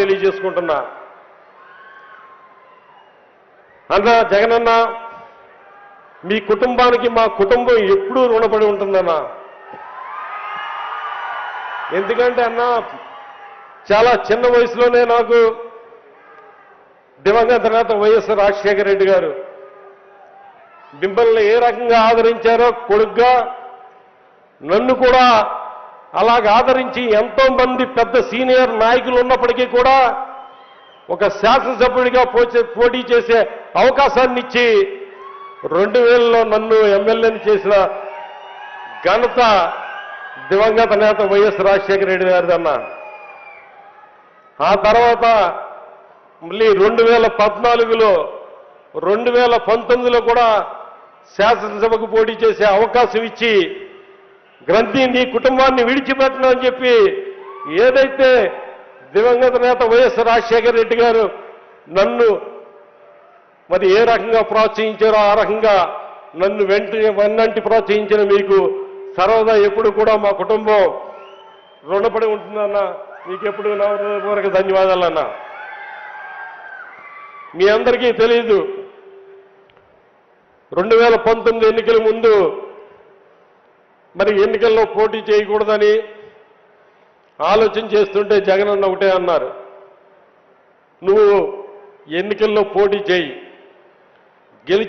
తెలియజేసుకుంటున్నా. అన్న జగనన్న మీ కుటుంబానికి మా కుటుంబం ఎప్పుడూ రుణపడి ఉంటుందన్నా. ఎందుకంటే అన్న చాలా చిన్న వయసులోనే నాకు దివంగత నేత వైఎస్ రాజశేఖర రెడ్డి గారు మిమ్మల్ని ఏ రకంగా ఆదరించారో కొడుగ్గా నన్ను కూడా అలాగ ఆదరించి ఎంతో మంది పెద్ద సీనియర్ నాయకులు ఉన్నప్పటికీ కూడా ఒక శాసనసభ్యుడిగా పోచే- పోటీ చేసే అవకాశాన్ని ఇచ్చి రెండు వేలలో నన్ను ఎమ్మెల్యేని చేసిన ఘనత దివంగత నేత వైఎస్ రాజశేఖర రెడ్డి గారిదన్న ఆ తర్వాత మళ్ళీ రెండు వేల పద్నాలుగులో రెండు వేల పంతొమ్మిదిలో కూడా శాసనసభకు పోటీ చేసే అవకాశం ఇచ్చి గ్రంథి నీ కుటుంబాన్ని విడిచిపెట్టను అని చెప్పి ఏదైతే దివంగత నేత వైఎస్ రాజశేఖర రెడ్డి గారు నన్ను మరి ఏ రకంగా ప్రోత్సహించారో ఆ రకంగా నన్ను వెంట వెన్నంటి ప్రోత్సహించిన మీకు సర్వదా ఎప్పుడు కూడా మా కుటుంబం రుణపడి ఉంటుందన్న. మీకు ఎప్పుడు నా ధన్యవాదాలన్న. మీ అందరికీ తెలియదు రెండు వేల పంతొమ్మిది ఎన్నికల ముందు మరి ఎన్నికల్లో పోటీ చేయకూడదని ఆలోచన చేస్తుంటే జగన్ అన్న ఒకటే అన్నారు. నువ్వు ఎన్నికల్లో పోటీ చేయి.